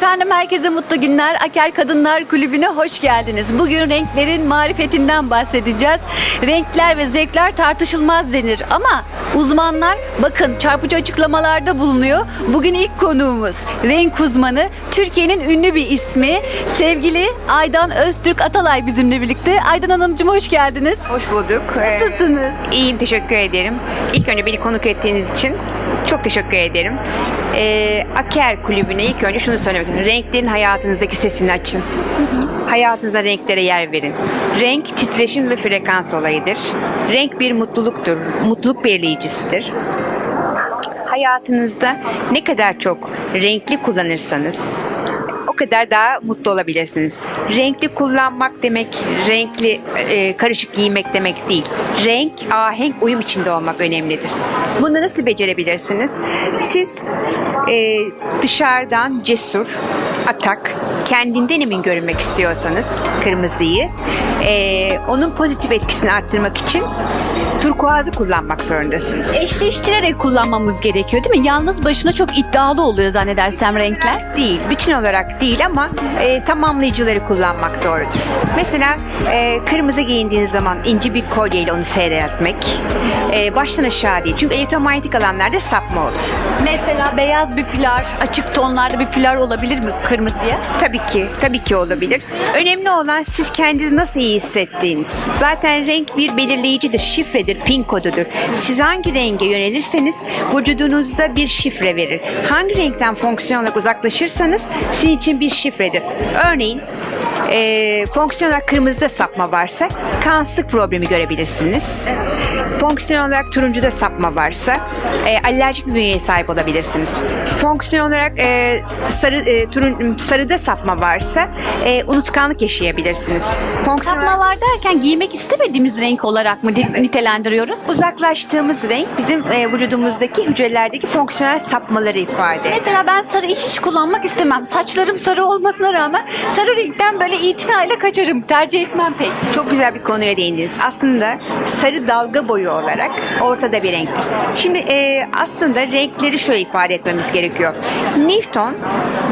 Efendim herkese mutlu günler. Aker Kadınlar Kulübü'ne hoş geldiniz. Bugün renklerin marifetinden bahsedeceğiz. Renkler ve zevkler tartışılmaz denir ama uzmanlar bakın çarpıcı açıklamalarda bulunuyor. Bugün ilk konuğumuz renk uzmanı, Türkiye'nin ünlü bir ismi sevgili Aydan Öztürk Atalay bizimle birlikte. Aydan Hanımcığım hoş geldiniz. Hoş bulduk. Ee, Nasılsınız? iyiyim, teşekkür ederim. İlk önce beni konuk ettiğiniz için çok teşekkür ederim. Ee, Aker Kulübü'ne ilk önce şunu söylemek istiyorum. Renklerin hayatınızdaki sesini açın. Hayatınıza renklere yer verin. Renk titreşim ve frekans olayıdır. Renk bir mutluluktur. Mutluluk belirleyicisidir. Hayatınızda ne kadar çok renkli kullanırsanız o kadar daha mutlu olabilirsiniz. Renkli kullanmak demek, renkli e, karışık giymek demek değil. Renk, ahenk, uyum içinde olmak önemlidir. Bunu nasıl becerebilirsiniz? Siz e, dışarıdan cesur, atak, kendinden emin görünmek istiyorsanız kırmızıyı, e, onun pozitif etkisini arttırmak için turkuazı kullanmak zorundasınız. Eşleştirerek kullanmamız gerekiyor değil mi? Yalnız başına çok iddialı oluyor zannedersem renkler. değil, bütün olarak değil ama e, tamamlayıcıları kullanmak doğrudur. Mesela e, kırmızı giyindiğiniz zaman ince bir kolyeyle onu seyretmek, e, baştan aşağı değil. Çünkü elektromanyetik alanlarda sapma olur. Mesela beyaz bir pilar, açık tonlarda bir pilar olabilir mi kırmızıya? Tabii ki, tabii ki olabilir. Önemli olan siz kendinizi nasıl iyi hissettiğiniz. Zaten renk bir belirleyicidir, şifredir, pin kodudur. Siz hangi renge yönelirseniz vücudunuzda bir şifre verir. Hangi renkten fonksiyon olarak uzaklaşırsanız sizin için bir şifredir. Örneğin e, fonksiyon olarak kırmızıda sapma varsa kansızlık problemi görebilirsiniz. Fonksiyon olarak turuncuda sapma varsa e, alerjik bir bünyeye sahip olabilirsiniz. Fonksiyon olarak e, sarı e, turun, sarıda sapma varsa e, unutkanlık yaşayabilirsiniz. Fonksiyon olarak Sapma var derken giymek istemediğimiz renk olarak mı di- nitelendiriyoruz? uzaklaştığımız renk bizim e, vücudumuzdaki hücrelerdeki fonksiyonel sapmaları ifade eder. Mesela ben sarıyı hiç kullanmak istemem. Saçlarım sarı olmasına rağmen sarı renkten böyle itinayla kaçarım. Tercih etmem pek. Çok güzel bir konuya değindiniz. Aslında sarı dalga boyu olarak ortada bir renktir. Şimdi e, aslında renkleri şöyle ifade etmemiz gerekiyor. Newton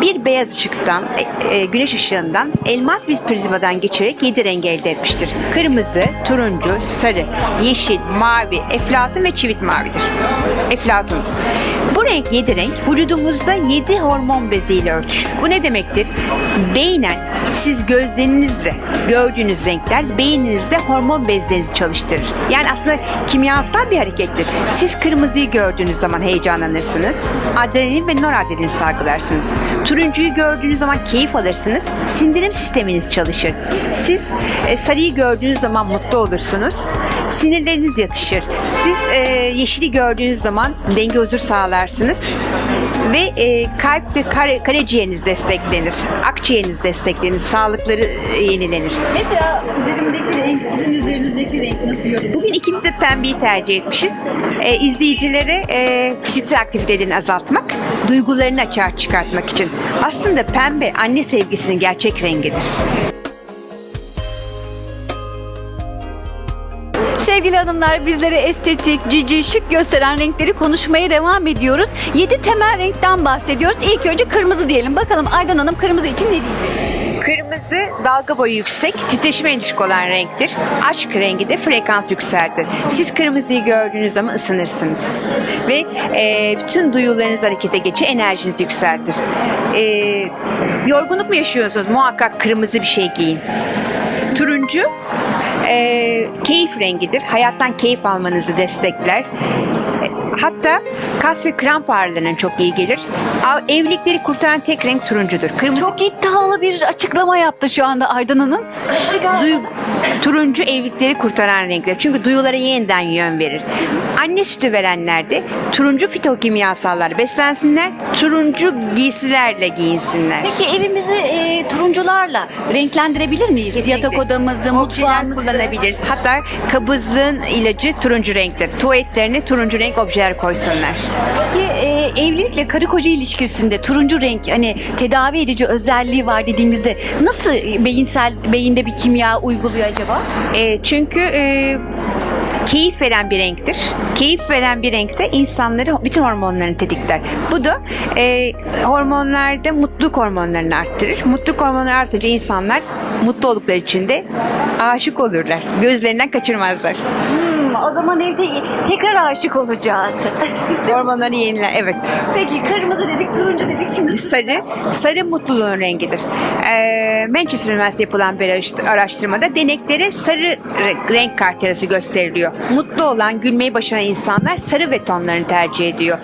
bir beyaz ışıktan, e, e, güneş ışığından elmas bir prizmadan geçirerek yedi rengi elde etmiştir. Kırmızı, turuncu, sarı, yeşil, mavi, eflatun ve çivit mavidir. Eflatun. Renk yedi renk vücudumuzda yedi hormon beziyle örtüşür. Bu ne demektir? Beynen siz gözlerinizle gördüğünüz renkler beyninizde hormon bezlerinizi çalıştırır. Yani aslında kimyasal bir harekettir. Siz kırmızıyı gördüğünüz zaman heyecanlanırsınız. Adrenalin ve noradrenalin salgılarsınız. Turuncuyu gördüğünüz zaman keyif alırsınız. Sindirim sisteminiz çalışır. Siz e, sarıyı gördüğünüz zaman mutlu olursunuz. Sinirleriniz yatışır. Siz e, yeşili gördüğünüz zaman denge huzur sağlarsınız. Ve e, kalp ve kar- karaciğeriniz desteklenir. Akciğeriniz desteklenir. Sağlıkları e, yenilenir. Mesela üzerimdeki renk sizin üzerinizdeki renk nasıl yorum? Bugün ikimiz de pembeyi tercih etmişiz. E, izleyicilere e, fiziksel aktivitelerini azaltmak, duygularını açığa çıkartmak için. Aslında pembe anne sevgisinin gerçek rengidir. Sevgili hanımlar bizlere estetik, cici, şık gösteren renkleri konuşmaya devam ediyoruz. 7 temel renkten bahsediyoruz. İlk önce kırmızı diyelim. Bakalım Aydan Hanım kırmızı için ne diyecek? Kırmızı dalga boyu yüksek, titreşimi en düşük olan renktir. Aşk rengi de frekans yükseltir. Siz kırmızıyı gördüğünüz zaman ısınırsınız. Ve e, bütün duyularınız harekete geçir, enerjinizi yükseltir. E, yorgunluk mu yaşıyorsunuz? Muhakkak kırmızı bir şey giyin. Turuncu e, keyif rengidir. Hayattan keyif almanızı destekler. Hatta kas ve kramp ağrılarına çok iyi gelir. Evlilikleri kurtaran tek renk turuncudur. Kırmızı Çok iddialı bir açıklama yaptı şu anda Aydan Hanım. Duy- turuncu evlilikleri kurtaran renkler. Çünkü duyulara yeniden yön verir. Anne sütü verenlerde turuncu fitokimyasallar beslensinler, turuncu giysilerle giyinsinler. Peki evimizi e, turuncularla renklendirebilir miyiz? Kesinlikle. Yatak odamızı, mutfağımızı. kullanabiliriz. Hatta kabızlığın ilacı turuncu renktir. Tuvaletlerine turuncu renk objeler koysunlar. Peki e, evlilikle karı koca ilişkisinde turuncu renk hani tedavi edici özelliği var dediğimizde nasıl beyinsel beyinde bir kimya uyguluyor acaba? E, çünkü e, keyif veren bir renktir. Keyif veren bir renkte insanları bütün hormonlarını tetikler. Bu da e, hormonlarda mutluluk hormonlarını arttırır. Mutluluk hormonları artınca insanlar mutlu oldukları için de aşık olurlar. Gözlerinden kaçırmazlar. Hmm, o zaman evde tekrar aşık olacağız. Hormonları yeniler. Evet. Peki kırmızı dedik, turuncu dedik. Şimdi Sarı, sarı mutluluğun rengidir. Ee, Manchester Üniversitesi yapılan bir araştı- araştırmada deneklere sarı re- renk kartelası gösteriliyor. Mutlu olan, gülmeyi başaran insanlar sarı ve tonlarını tercih ediyor.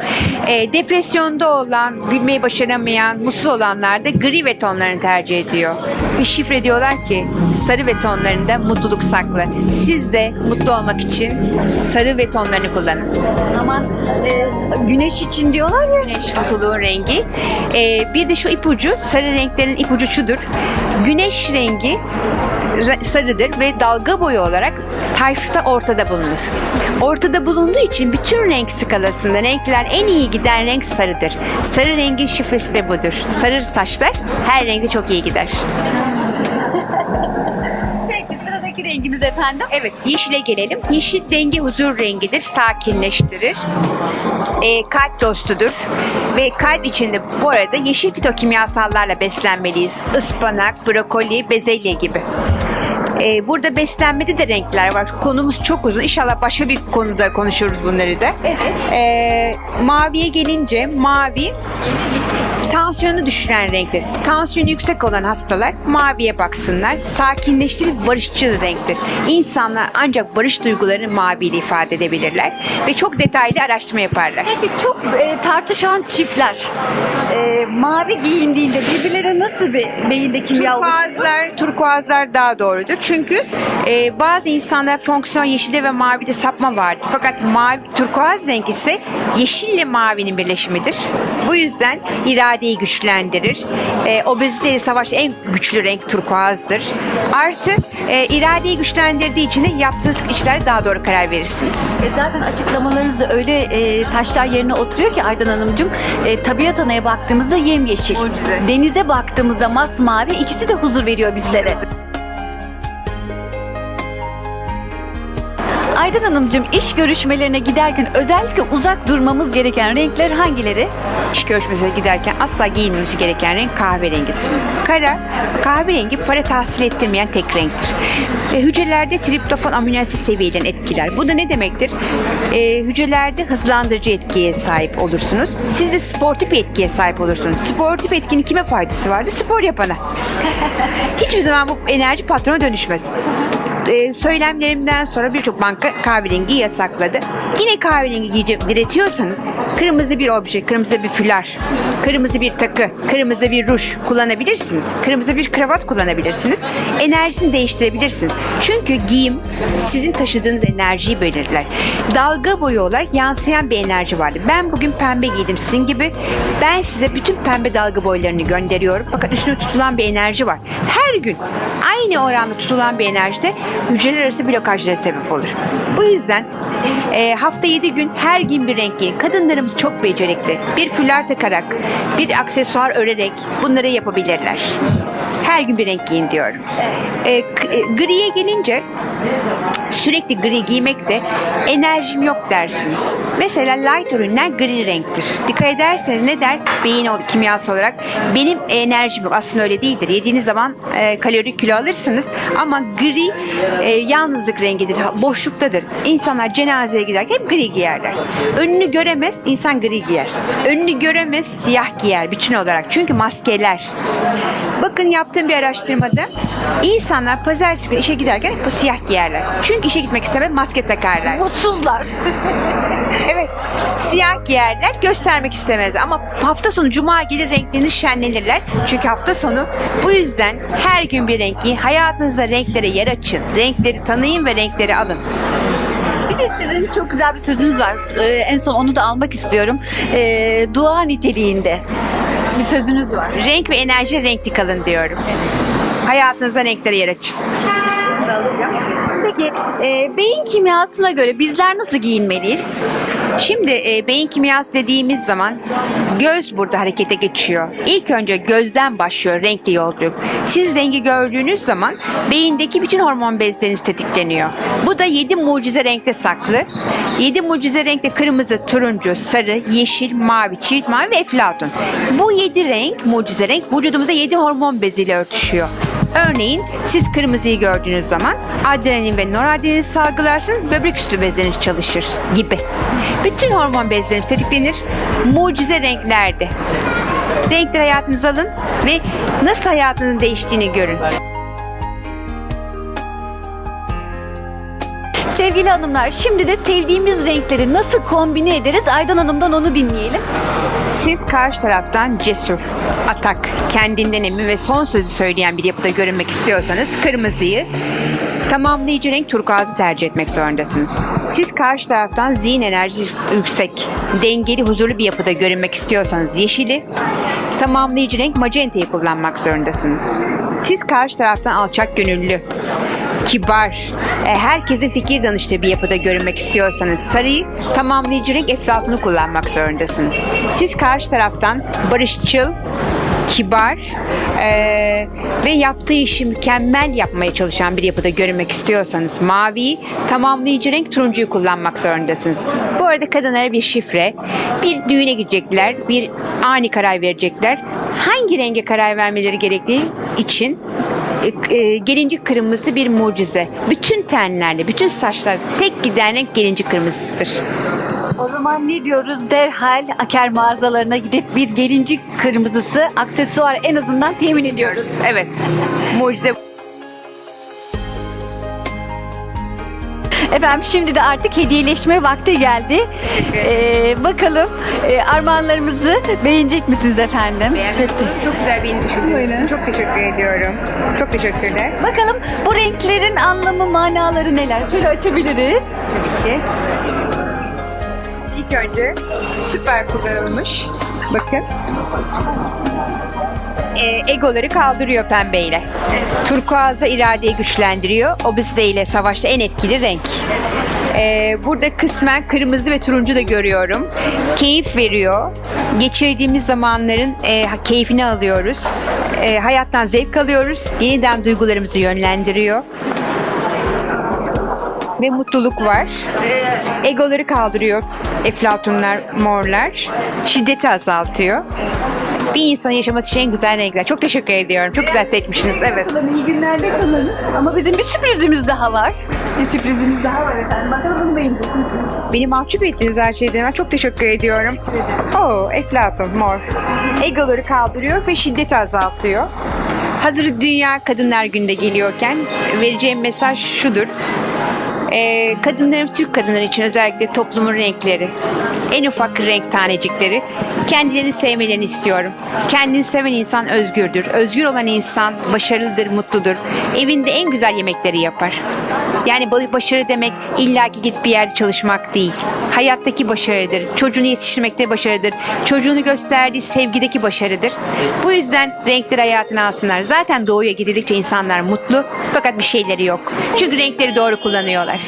Ee, depresyonda olan, gülmeyi başaramayan, mutsuz olanlar da gri ve tonlarını tercih ediyor. Bir şifre diyorlar ki sarı ve tonlarında mutluluk saklı. Siz de mutlu olmak için sarı ve tonlarını kullanın. o zaman e, güneş için diyorlar ya. Güneş mutluluğun rengi. Ee, bir de şu ipucu, sarı renklerin ipucu şudur. Güneş rengi re- sarıdır ve dalga boyu olarak tayfta ortada bulunur. Ortada bulunduğu için bütün renk skalasında renkler en iyi giden renk sarıdır. Sarı rengin şifresi de budur. Sarı saçlar her renkte çok iyi gider. Sıradaki rengimiz efendim. Evet, yeşile gelelim. Yeşil denge huzur rengidir, sakinleştirir. Ee, kalp dostudur. Ve kalp içinde bu arada yeşil fitokimyasallarla beslenmeliyiz. Ispanak, brokoli, bezelye gibi. Ee, burada beslenmede de renkler var. Konumuz çok uzun. İnşallah başka bir konuda konuşuruz bunları da. Evet. Ee, maviye gelince mavi tansiyonu düşüren renktir. Tansiyonu yüksek olan hastalar maviye baksınlar. Sakinleştirip barışçıl renktir. İnsanlar ancak barış duygularını maviyle ifade edebilirler ve çok detaylı araştırma yaparlar. Peki çok e, tartışan çiftler e, mavi giyindiğinde birbirlerine nasıl bir beyinde kimya oluşuyor? Turkuazlar, turkuazlar daha doğrudur. Çünkü e, bazı insanlar fonksiyon yeşilde ve mavide sapma vardır. Fakat mavi, turkuaz renk ise yeşille mavinin birleşimidir. Bu yüzden iradeyi güçlendirir. E, obeziteyle savaş en güçlü renk turkuazdır. Artı e, iradeyi güçlendirdiği için de yaptığınız işlere daha doğru karar verirsiniz. E, zaten açıklamalarınız da öyle e, taşlar yerine oturuyor ki Aydan Hanımcığım. E, tabiat anaya baktığımızda yemyeşil. Mucize. Denize baktığımızda masmavi. ikisi de huzur veriyor bizlere. Aydan Hanımcığım iş görüşmelerine giderken özellikle uzak durmamız gereken renkler hangileri? İş görüşmesine giderken asla giyinmemesi gereken renk kahverengidir. Kara, kahverengi para tahsil ettirmeyen tek renktir. E, hücrelerde triptofan amino asit seviyelerini etkiler. Bu da ne demektir? E, hücrelerde hızlandırıcı etkiye sahip olursunuz. Siz de sportif etkiye sahip olursunuz. Sportif etkinin kime faydası vardır? Spor yapana. Hiçbir zaman bu enerji patrona dönüşmez. E, söylemlerimden sonra birçok banka kahverengi yasakladı. Yine kahverengi giyece diretiyorsanız kırmızı bir obje, kırmızı bir fülar, kırmızı bir takı, kırmızı bir ruj kullanabilirsiniz. Kırmızı bir kravat kullanabilirsiniz. Enerjisini değiştirebilirsiniz. Çünkü giyim sizin taşıdığınız enerjiyi belirler. Dalga boyu olarak yansıyan bir enerji vardır. Ben bugün pembe giydim sizin gibi. Ben size bütün pembe dalga boylarını gönderiyorum. Fakat üstüne tutulan bir enerji var. Her gün aynı oranda tutulan bir enerjide hücreler arası blokajlara sebep olur. Bu yüzden e, hafta 7 gün her gün bir renk giyin. Kadınlarımız çok becerikli. Bir fular takarak, bir aksesuar örerek bunları yapabilirler. Her gün bir renk giyin diyorum. E, k- e, griye gelince sürekli gri giymekte enerjim yok dersiniz. Mesela light ürünler gri renktir. Dikkat ederseniz ne der? Beyin ol- kimyası olarak benim enerjim yok. Aslında öyle değildir. Yediğiniz zaman e, kalori kilo alırsınız ama gri e, yalnızlık rengidir. Boşluktadır. İnsanlar cenazeye giderken hep gri giyerler. Önünü göremez insan gri giyer. Önünü göremez siyah giyer bütün olarak. Çünkü maskeler. Bakın yaptığım bir araştırmada insanlar pazartesi günü işe giderken hep siyah giyerler. Çünkü işe gitmek istemez maske takarlar. Mutsuzlar. Evet. Siyah giyerler göstermek istemez ama hafta sonu cuma gelir renklerini şenlenirler. Çünkü hafta sonu bu yüzden her gün bir renk giyin. Hayatınızda renklere yer açın. Renkleri tanıyın ve renkleri alın. Bir de sizin çok güzel bir sözünüz var. Ee, en son onu da almak istiyorum. Ee, dua niteliğinde bir sözünüz var. Renk ve enerji renkli kalın diyorum. Hayatınızda renklere yer açın. Peki e, beyin kimyasına göre bizler nasıl giyinmeliyiz? Şimdi e, beyin kimyası dediğimiz zaman göz burada harekete geçiyor. İlk önce gözden başlıyor renkli yolculuk. Siz rengi gördüğünüz zaman beyindeki bütün hormon bezleriniz tetikleniyor. Bu da 7 mucize renkte saklı. 7 mucize renkte kırmızı, turuncu, sarı, yeşil, mavi, çift mavi ve eflatun. Bu 7 renk, mucize renk vücudumuzda 7 hormon beziyle örtüşüyor. Örneğin siz kırmızıyı gördüğünüz zaman adrenalin ve noradrenalin salgılarsınız, böbrek üstü bezleriniz çalışır gibi. Bütün hormon bezleriniz tetiklenir. Mucize renklerde. Renkleri hayatınıza alın ve nasıl hayatınızın değiştiğini görün. Sevgili hanımlar şimdi de sevdiğimiz renkleri nasıl kombine ederiz Aydan Hanım'dan onu dinleyelim. Siz karşı taraftan cesur, atak, kendinden emin ve son sözü söyleyen bir yapıda görünmek istiyorsanız kırmızıyı, tamamlayıcı renk turkuazı tercih etmek zorundasınız. Siz karşı taraftan zihin enerjisi yüksek, dengeli, huzurlu bir yapıda görünmek istiyorsanız yeşili, tamamlayıcı renk magentayı kullanmak zorundasınız. Siz karşı taraftan alçak gönüllü, kibar, e, herkesin fikir danıştığı bir yapıda görünmek istiyorsanız sarıyı, tamamlayıcı renk eflatunu kullanmak zorundasınız. Siz karşı taraftan barışçıl, kibar e, ve yaptığı işi mükemmel yapmaya çalışan bir yapıda görünmek istiyorsanız maviyi, tamamlayıcı renk turuncuyu kullanmak zorundasınız. Bu arada kadınlara bir şifre, bir düğüne gidecekler, bir ani karar verecekler. Hangi renge karar vermeleri gerektiği için e, e, gelincik kırmızısı bir mucize. Bütün tenlerle, bütün saçlar tek giden renk gelincik kırmızısıdır. O zaman ne diyoruz derhal Aker mağazalarına gidip bir gelincik kırmızısı aksesuar en azından temin ediyoruz. Evet, mucize. Efendim şimdi de artık hediyeleşme vakti geldi. Ee, bakalım e, armağanlarımızı beğenecek misiniz efendim? Çok güzel bir düşündünüz. Çok teşekkür ediyorum. Çok teşekkürler. Bakalım bu renklerin anlamı, manaları neler? Şöyle açabiliriz. Tabii ki. İlk önce süper kullanılmış. Bakın. Ee, egoları kaldırıyor pembeyle. Turkuazda iradeyi güçlendiriyor. Obezite ile savaşta en etkili renk. Ee, burada kısmen kırmızı ve turuncu da görüyorum. Keyif veriyor. Geçirdiğimiz zamanların e, keyfini alıyoruz. E, hayattan zevk alıyoruz. Yeniden duygularımızı yönlendiriyor ve mutluluk var. Egoları kaldırıyor eflatunlar, morlar. Şiddeti azaltıyor. Bir insanın yaşaması için en güzel renkler. Çok teşekkür ediyorum. Çok güzel seçmişsiniz. Evet. Kullanın, iyi günlerde kullanın. Ama bizim bir sürprizimiz daha var. Bir sürprizimiz daha var efendim. Bakalım bunu beğenecek misiniz? Beni mahcup ettiniz her şeyden. Ben çok teşekkür ediyorum. Oo, eflatun, mor. Egoları kaldırıyor ve şiddeti azaltıyor. Hazır Dünya Kadınlar Günü'nde geliyorken vereceğim mesaj şudur. Ee, kadınların, Türk kadınları için özellikle toplumun renkleri, en ufak renk tanecikleri kendilerini sevmelerini istiyorum. Kendini seven insan özgürdür. Özgür olan insan başarılıdır, mutludur. Evinde en güzel yemekleri yapar. Yani ba- başarı demek illaki git bir yerde çalışmak değil. Hayattaki başarıdır. Çocuğunu yetiştirmekte başarıdır. Çocuğunu gösterdiği sevgideki başarıdır. Bu yüzden renkleri hayatına alsınlar. Zaten doğuya gidildikçe insanlar mutlu fakat bir şeyleri yok. Çünkü renkleri doğru kullanıyorlar.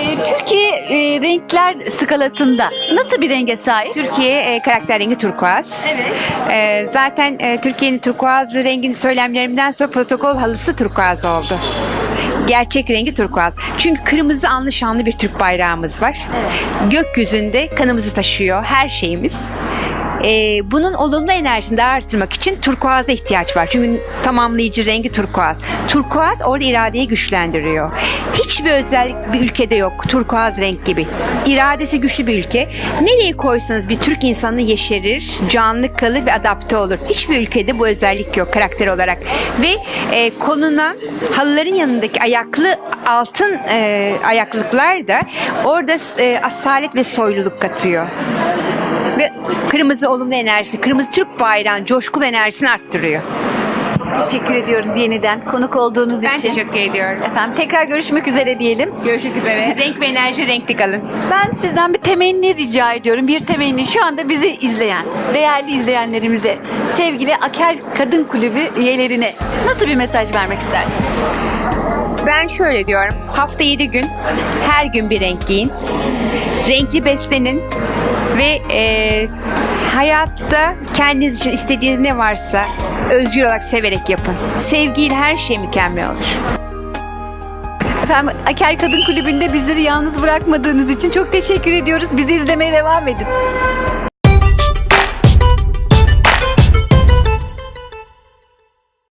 Ee, Türkiye e, renkler skalasında nasıl bir renge sahip? Türkiye e, karakter rengi turkuaz. Evet. E, zaten e, Türkiye'nin turkuaz rengini söylemlerimden sonra protokol halısı turkuaz oldu. Gerçek rengi turkuaz. Çünkü kırmızı anlı şanlı bir Türk bayrağımız var. Gökyüzünde kanımızı taşıyor her şeyimiz. E, bunun olumlu enerjisini daha artırmak için turkuaza ihtiyaç var. Çünkü tamamlayıcı rengi turkuaz. Turkuaz orada iradeyi güçlendiriyor. Hiçbir özellik bir ülkede yok. Turkuaz renk gibi. İradesi güçlü bir ülke. Nereye koysanız bir Türk insanı yeşerir, canlı kalır ve adapte olur. Hiçbir ülkede bu özellik yok karakter olarak. Ve e, konuna halıların yanındaki ayaklı altın e, ayaklıklar da orada e, asalet ve soyluluk katıyor kırmızı olumlu enerjisi, kırmızı Türk bayrağın coşkulu enerjisini arttırıyor. Teşekkür ediyoruz yeniden konuk olduğunuz Ben için. teşekkür ediyorum. Efendim tekrar görüşmek üzere diyelim. Görüşmek üzere. Renk ve enerji renkli kalın. Ben sizden bir temenni rica ediyorum. Bir temenni şu anda bizi izleyen, değerli izleyenlerimize, sevgili Aker Kadın Kulübü üyelerine nasıl bir mesaj vermek istersiniz? Ben şöyle diyorum. Hafta 7 gün her gün bir renk giyin. Renkli beslenin ve e, hayatta kendiniz için istediğiniz ne varsa özgür olarak severek yapın. Sevgiyle her şey mükemmel olur. Efendim Aker Kadın Kulübü'nde bizleri yalnız bırakmadığınız için çok teşekkür ediyoruz. Bizi izlemeye devam edin.